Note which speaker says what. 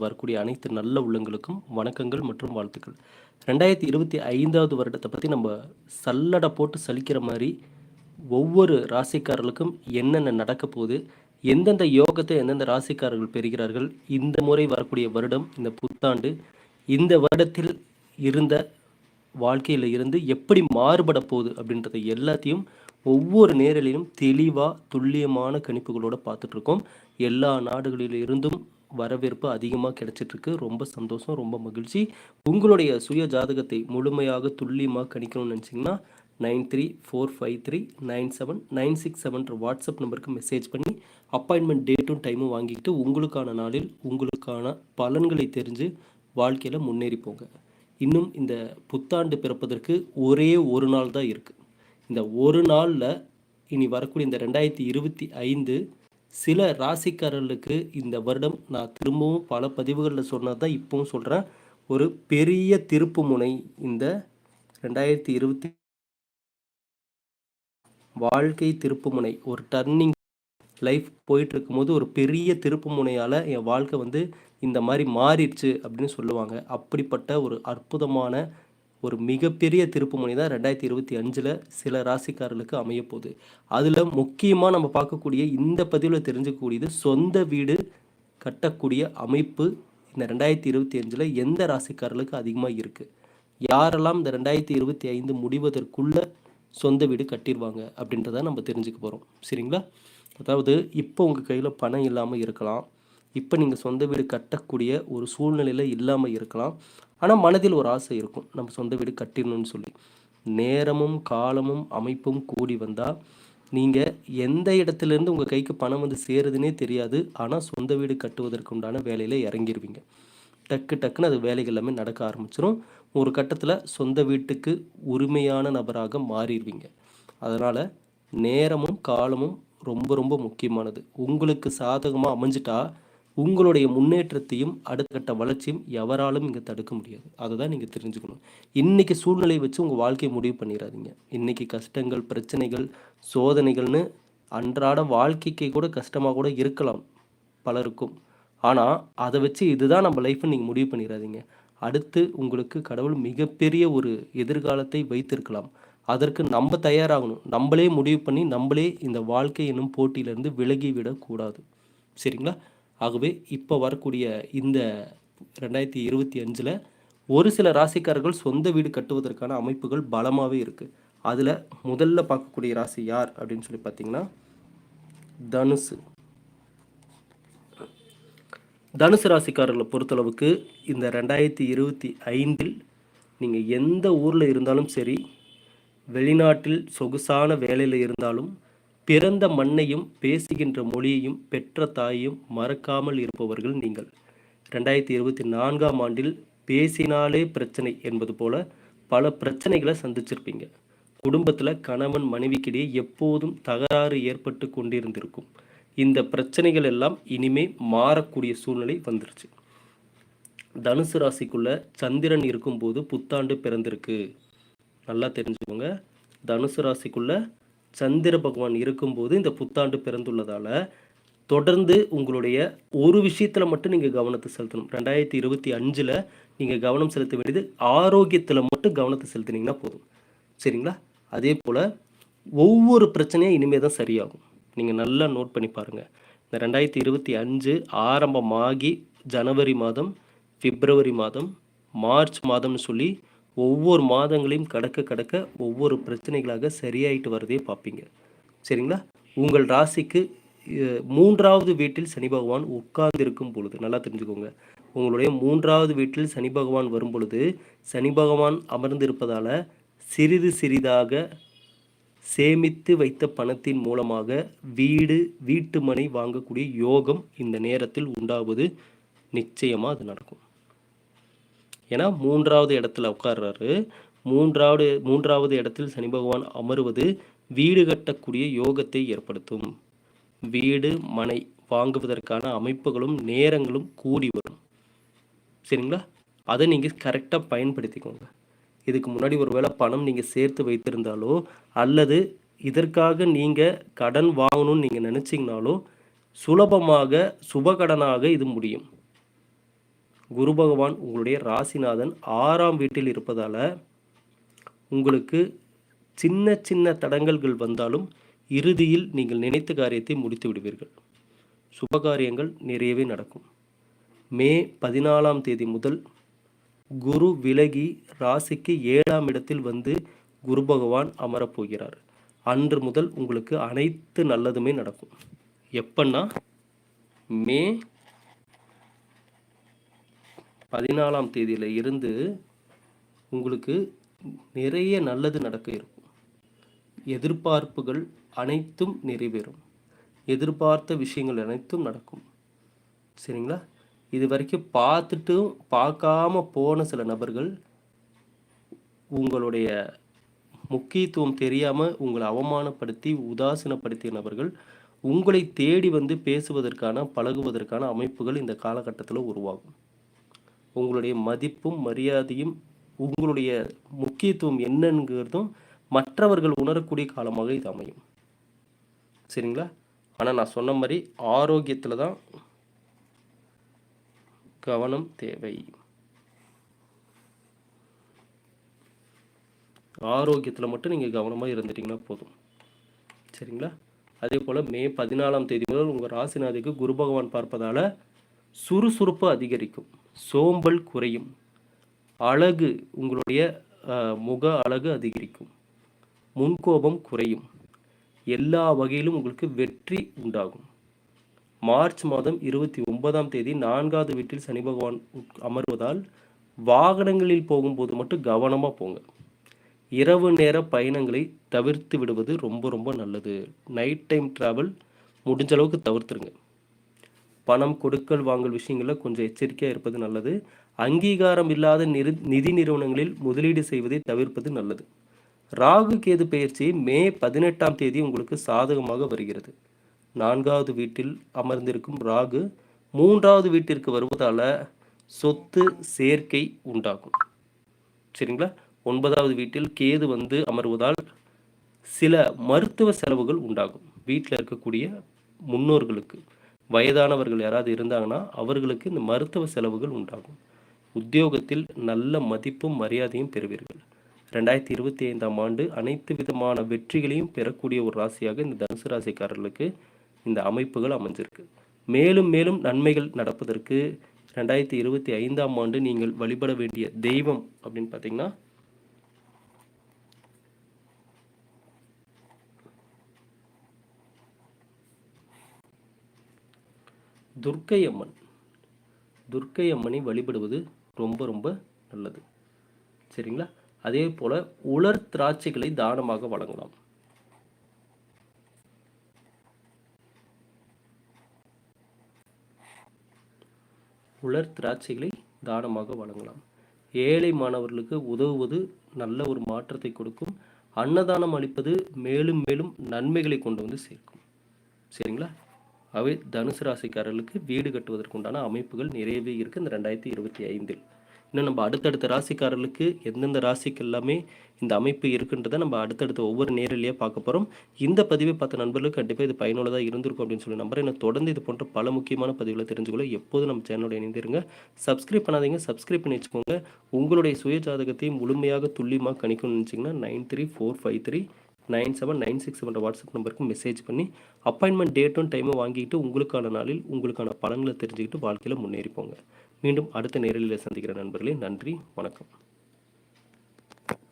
Speaker 1: வரக்கூடிய அனைத்து நல்ல உள்ளங்களுக்கும் வணக்கங்கள் மற்றும் வாழ்த்துக்கள். ரெண்டாயிரத்தி இருபத்தி ஐந்தாவது வருடத்தை பற்றி நம்ம சல்லடை போட்டு சலிக்கிற மாதிரி ஒவ்வொரு ராசிக்காரர்களுக்கும் என்னென்ன நடக்க போகுது எந்தெந்த யோகத்தை எந்தெந்த ராசிக்காரர்கள் பெறுகிறார்கள் இந்த முறை வரக்கூடிய வருடம் இந்த புத்தாண்டு இந்த வருடத்தில் இருந்த வாழ்க்கையில் இருந்து எப்படி மாறுபட போகுது அப்படின்றத எல்லாத்தையும் ஒவ்வொரு நேரலையும் தெளிவாக துல்லியமான கணிப்புகளோட பார்த்துட்ருக்கோம் எல்லா நாடுகளிலிருந்தும் வரவேற்பு அதிகமாக கிடைச்சிட்ருக்கு. ரொம்ப சந்தோஷம் ரொம்ப மகிழ்ச்சி. உங்களுடைய சுய ஜாதகத்தை முழுமையாக துல்லியமாக கணிக்கணும்னு நினச்சிங்கன்னா nine three four five three nine seven nine six செவன்ற WhatsApp நம்பருக்கு மெசேஜ் பண்ணி அப்பாயின்மெண்ட் டேட்டும் டைமும் வாங்கிக்கிட்டு உங்களுக்கான நாளில் உங்களுக்கான பலன்களை தெரிஞ்சு வாழ்க்கையில் முன்னேறி போங்க. இன்னும் இந்த புத்தாண்டு பிறப்பதற்கு ஒரே ஒரு நாள் தான் இருக்குது இந்த ஒரு நாளில் இனி வரக்கூடிய இந்த ரெண்டாயிரத்தி இருபத்தி ஐந்து சில ராசிக்காரர்களுக்கு இந்த வருடம் நான் திரும்பவும் பல பதிவுகளில் சொன்னது தான் இப்பவும் சொல்கிறேன் ஒரு பெரிய திருப்பு முனை இந்த ரெண்டாயிரத்தி இருபத்தி வாழ்க்கை திருப்புமுனை ஒரு டர்னிங் லைஃப் போயிட்டு இருக்கும்போது ஒரு பெரிய திருப்பு முனையால் என் வாழ்க்கை வந்து இந்த மாதிரி மாறிடுச்சு அப்படின்னு சொல்லுவாங்க. அப்படிப்பட்ட ஒரு அற்புதமான ஒரு மிகப்பெரிய திருப்புமுனை தான் ரெண்டாயிரத்தி இருபத்தி அஞ்சில் சில ராசிக்காரர்களுக்கு அமையப்போகுது அதில் முக்கியமாக நம்ம பார்க்கக்கூடிய இந்த பதிவில் தெரிஞ்சுக்கக்கூடியது சொந்த வீடு கட்டக்கூடிய அமைப்பு இந்த ரெண்டாயிரத்தி இருபத்தி அஞ்சில் எந்த ராசிக்காரர்களுக்கு அதிகமாக இருக்குது யாரெல்லாம் இந்த ரெண்டாயிரத்தி இருபத்தி ஐந்து முடிவதற்குள்ள சொந்த வீடு கட்டிடுவாங்க அப்படின்றத நம்ம தெரிஞ்சுக்க போகிறோம் சரிங்களா? அதாவது இப்போ உங்கள் கையில் பணம் இல்லாமல் இருக்கலாம். இப்போ நீங்கள் சொந்த வீடு கட்டக்கூடிய ஒரு சூழ்நிலையில் இல்லாமல் இருக்கலாம். ஆனால் மனதில் ஒரு ஆசை இருக்கும். நம்ம சொந்த வீடு கட்டிடணும்னு சொல்லி. நேரமும் காலமும் அமைப்பும் கூடி வந்தால் நீங்கள் எந்த இடத்துலேருந்து உங்கள் கைக்கு பணம் வந்து சேருதுன்னே தெரியாது. ஆனால் சொந்த வீடு கட்டுவதற்கு உண்டான வேலையில் இறங்கிடுவீங்க டக்கு டக்குன்னு அது வேலைகள் எல்லாமே நடக்க ஆரம்பிச்சிடும் ஒரு கட்டத்தில் சொந்த வீட்டுக்கு உரிமையான நபராக மாறிடுவீங்க அதனால் நேரமும் காலமும் ரொம்ப ரொம்ப முக்கியமானது. உங்களுக்கு சாதகமாக அமைஞ்சிட்டா உங்களுடைய முன்னேற்றத்தையும் அடுத்த கட்ட வளர்ச்சியும் எவராலும் இங்கே தடுக்க முடியாது. அதை தான் நீங்கள் தெரிஞ்சுக்கணும். இன்றைக்கி சூழ்நிலையை வச்சு உங்கள் வாழ்க்கையை முடிவு பண்ணிடாதீங்க இன்றைக்கி கஷ்டங்கள் பிரச்சனைகள் சோதனைகள்னு அன்றாட வாழ்க்கைக்கு கூட கஷ்டமாக கூட இருக்கலாம் பலருக்கும். ஆனால் அதை வச்சு இதுதான் நம்ம லைஃப்பை நீங்கள் முடிவு பண்ணிடாதீங்க அடுத்து உங்களுக்கு கடவுள் மிகப்பெரிய ஒரு எதிர்காலத்தை வைத்திருக்கலாம். அதற்கு நம்ம தயாராகணும். நம்மளே முடிவு பண்ணி நம்மளே இந்த வாழ்க்கை என்னும் போட்டியிலேருந்து விலகி விடக்கூடாது சரிங்களா? ஆகவே இப்போ வரக்கூடிய இந்த ரெண்டாயிரத்தி இருபத்தி அஞ்சில் ஒரு சில ராசிக்காரர்கள் சொந்த வீடு கட்டுவதற்கான அமைப்புகள் பலமாகவே இருக்குது அதில் முதல்ல பார்க்கக்கூடிய ராசி யார் அப்படின்னு சொல்லி பார்த்தீங்கன்னா தனுசு. தனுசு ராசிக்காரர்களை பொறுத்தளவுக்கு இந்த ரெண்டாயிரத்தி இருபத்தி ஐந்தில் நீங்கள் எந்த ஊரில் இருந்தாலும் சரி வெளிநாட்டில் சொகுசான வேலையில் இருந்தாலும் பிறந்த மண்ணையும் பேசுகின்ற மொழியையும் பெற்ற தாயையும் மறக்காமல் இருப்பவர்கள் நீங்கள். ரெண்டாயிரத்தி இருபத்தி நான்காம் ஆண்டில் பேசினாலே பிரச்சனை என்பது போல பல பிரச்சனைகளை சந்திச்சிருப்பீங்க. குடும்பத்தில் கணவன் மனைவிக்கிடையே எப்போதும் தகராறு ஏற்பட்டு கொண்டிருந்திருக்கும். இந்த பிரச்சனைகள் எல்லாம் இனிமே மாறக்கூடிய சூழ்நிலை வந்துருச்சு. தனுசு ராசிக்குள்ள சந்திரன் இருக்கும்போது புத்தாண்டு பிறந்திருக்கு. நல்லா தெரிஞ்சுக்கோங்க. தனுசு ராசிக்குள்ள சந்திர பகவான் இருக்கும்போது இந்த புத்தாண்டு பிறந்துள்ளதால் தொடர்ந்து உங்களுடைய ஒரு விஷயத்தில் மட்டும் நீங்கள் கவனத்தை செலுத்தணும். ரெண்டாயிரத்தி இருபத்தி அஞ்சில் நீங்கள் கவனம் செலுத்த வேண்டியது ஆரோக்கியத்தில் மட்டும் கவனத்தை செலுத்தினீங்கன்னா போதும். சரிங்களா? அதே போல் ஒவ்வொரு பிரச்சனையும் இனிமேல் தான் சரியாகும். நீங்கள் நல்லா நோட் பண்ணி பாருங்கள் இந்த ரெண்டாயிரத்தி இருபத்தி அஞ்சு ஆரம்பமாகி ஜனவரி மாதம் பிப்ரவரி மாதம் மார்ச் மாதம்னு சொல்லி ஒவ்வொரு மாதங்களையும் கடக்க கடக்க ஒவ்வொரு பிரச்சனைகளாக சரியாயிட்டு வரதே பார்ப்பீங்க. சரிங்களா? உங்கள் ராசிக்கு மூன்றாவது வீட்டில் சனி பகவான் உட்கார்ந்திருக்கும் பொழுது நல்லா தெரிஞ்சுக்கோங்க. உங்களுடைய மூன்றாவது வீட்டில் சனி பகவான் வரும் பொழுது சனி பகவான் அமர்ந்திருப்பதால் சிறிது சிறிதாக சேமித்து வைத்த பணத்தின் மூலமாக வீடு வீட்டு மனை வாங்கக்கூடிய யோகம் இந்த நேரத்தில் உண்டாவது நிச்சயமாக அது நடக்கும். ஏன்னா மூன்றாவது இடத்துல உட்கார்றாரு. மூன்றாவது மூன்றாவது இடத்தில் சனி பகவான் அமருவது வீடு கட்டக்கூடிய யோகத்தை ஏற்படுத்தும். வீடு மனை வாங்குவதற்கான அமைப்புகளும் நேரங்களும் கூடி வரும். சரிங்களா? அதை நீங்கள் கரெக்டாக பயன்படுத்திக்கோங்க. இதுக்கு முன்னாடி ஒரு வேளை பணம் நீங்கள் சேர்த்து வைத்திருந்தாலோ அல்லது இதற்காக நீங்கள் கடன் வாங்கணும்னு நீங்கள் நினச்சிங்கனாலோ சுலபமாக சுபகடனாக இது முடியும். குரு பகவான் உங்களுடைய ராசிநாதன் ஆறாம் வீட்டில் இருப்பதால் உங்களுக்கு சின்ன சின்ன தடங்கல்கள் வந்தாலும் இறுதியில் நீங்கள் நினைத்த காரியத்தை முடித்து விடுவீர்கள். சுபகாரியங்கள் நிறையவே நடக்கும். மே பதினாலாம் தேதி முதல் குரு விலகி ராசிக்கு ஏழாம் இடத்தில் வந்து குரு பகவான் அமரப்போகிறார் அன்று முதல் உங்களுக்கு அனைத்து நல்லதுமே நடக்கும். எப்பன்னா மே பதினாலாம் தேதியில் இருந்து உங்களுக்கு நிறைய நல்லது நடக்க இருக்கும். எதிர்பார்ப்புகள் அனைத்தும் நிறைவேறும். எதிர்பார்த்த விஷயங்கள் அனைத்தும் நடக்கும். சரிங்களா? இது வரைக்கும் பார்த்துட்டும் பார்க்காம போன சில நபர்கள் உங்களுடைய முக்கியத்துவம் தெரியாமல் உங்களை அவமானப்படுத்தி உதாசீனப்படுத்திய நபர்கள் உங்களை தேடி வந்து பேசுவதற்கான பழகுவதற்கான அமைப்புகள் இந்த காலகட்டத்தில் உருவாகும். உங்களுடைய மதிப்பும் மரியாதையும் உங்களுடைய முக்கியத்துவம் என்னங்கிறதும் மற்றவர்கள் உணரக்கூடிய காலமாக இது அமையும். சரிங்களா? ஆனால் நான் சொன்ன மாதிரி ஆரோக்கியத்தில் தான் கவனம் தேவை. ஆரோக்கியத்தில் மட்டும் நீங்கள் கவனமாக இருந்துட்டிங்கன்னா போதும். சரிங்களா? அதே போல் மே பதினாலாம் தேதி முதல் உங்கள் ராசிநாதிக்கு குரு பகவான் பார்ப்பதால் சுறுசுறுப்பு அதிகரிக்கும். சோம்பல் குறையும். அழகு உங்களுடைய முக அழகு அதிகரிக்கும். முன்கோபம் குறையும். எல்லா வகையிலும் உங்களுக்கு வெற்றி உண்டாகும். மார்ச் மாதம் இருபத்தி ஒன்பதாம் தேதி நான்காவது வீட்டில் சனி பகவான் அமர்வதால் வாகனங்களில் போகும்போது மட்டும் கவனமாக போங்க. இரவு நேர பயணங்களை தவிர்த்து விடுவது ரொம்ப ரொம்ப நல்லது. நைட் டைம் ட்ராவல் முடிஞ்ச அளவுக்கு தவிர்த்துருங்க. பணம் கொடுக்கல் வாங்கல் விஷயங்களில் கொஞ்சம் எச்சரிக்கையாக இருப்பது நல்லது. அங்கீகாரம் இல்லாத நிறு நிதி நிறுவனங்களில் முதலீடு செய்வதை தவிர்ப்பது நல்லது. ராகு கேது பயிற்சி மே பதினெட்டாம் தேதி உங்களுக்கு சாதகமாக வருகிறது. நான்காவது வீட்டில் அமர்ந்திருக்கும் ராகு மூன்றாவது வீட்டிற்கு வருவதால் சொத்து சேர்க்கை உண்டாகும். சரிங்களா? ஒன்பதாவது வீட்டில் கேது வந்து அமர்வதால் சில மருத்துவ செலவுகள் உண்டாகும். வீட்டில் இருக்கக்கூடிய முன்னோர்களுக்கு. வயதானவர்கள் யாராவது இருந்தாங்கன்னா அவர்களுக்கு இந்த மருத்துவ செலவுகள் உண்டாகும். உத்தியோகத்தில் நல்ல மதிப்பும் மரியாதையும் பெறுவீர்கள். ரெண்டாயிரத்தி இருபத்தி ஐந்தாம் ஆண்டு அனைத்து விதமான வெற்றிகளையும் பெறக்கூடிய ஒரு ராசியாக இந்த தனுசு ராசிக்காரர்களுக்கு இந்த அமைப்புகள் அமைஞ்சிருக்கு. மேலும் மேலும் நன்மைகள் நடப்பதற்கு ரெண்டாயிரத்தி இருபத்தி ஐந்தாம் ஆண்டு நீங்கள் வழிபட வேண்டிய தெய்வம் அப்படின்னு பார்த்தீங்கன்னா துர்க்கை அம்மன் துர்க்கை அம்மனை வழிபடுவது ரொம்ப ரொம்ப நல்லது. சரிங்களா? அதே போல் உலர் திராட்சைகளை தானமாக வழங்கலாம். உலர் திராட்சைகளை தானமாக வழங்கலாம். ஏழை மாணவர்களுக்கு உதவுவது நல்ல ஒரு மாற்றத்தை கொடுக்கும். அன்னதானம் அளிப்பது மேலும் மேலும் நன்மைகளை கொண்டு வந்து சேர்க்கும். சரிங்களா? அவை தனுசு ராசிக்காரர்களுக்கு வீடு கட்டுவதற்குண்டான அமைப்புகள் நிறையவே இருக்குது இந்த ரெண்டாயிரத்தி இருபத்தி ஐந்தில். இன்னும் நம்ம அடுத்தடுத்த ராசிக்காரர்களுக்கு எந்தெந்த ராசிக்கு எல்லாமே இந்த அமைப்பு இருக்குன்றதை நம்ம அடுத்தடுத்த ஒவ்வொரு நேரிலேயே பார்க்க போகிறோம் இந்த பதிவை பார்த்த நண்பர்களுக்கு கண்டிப்பாக இது பயனுள்ளதாக இருந்திருக்கும் அப்படின்னு சொல்லி நம்புறேன். எனக்கு தொடர்ந்து இது போன்ற பல முக்கியமான பதிவுகளை தெரிஞ்சுக்கொள்ள எப்போதும் நம்ம சேனலோட இணைந்திருங்க. சப்ஸ்கிரைப் பண்ணாதீங்க. சப்ஸ்கிரைப் பண்ணி வச்சுக்கோங்க. உங்களுடைய சுய ஜாதகத்தையும் முழுமையாக துல்லியமாக கணிக்கணும்னு நினச்சிங்கன்னா nine three four five three nine seven nine six seven WhatsApp நம்பருக்கு மெசேஜ் பண்ணி அப்பாயின்மெண்ட் டேட்டும் டைமும் வாங்கிட்டு உங்களுக்கான நாளில் உங்களுக்கான பலன்களை தெரிஞ்சுக்கிட்டு வாழ்க்கையில் முன்னேறி போங்க மீண்டும் அடுத்த நேரலில் சந்திக்கிற நண்பர்களே நன்றி வணக்கம்.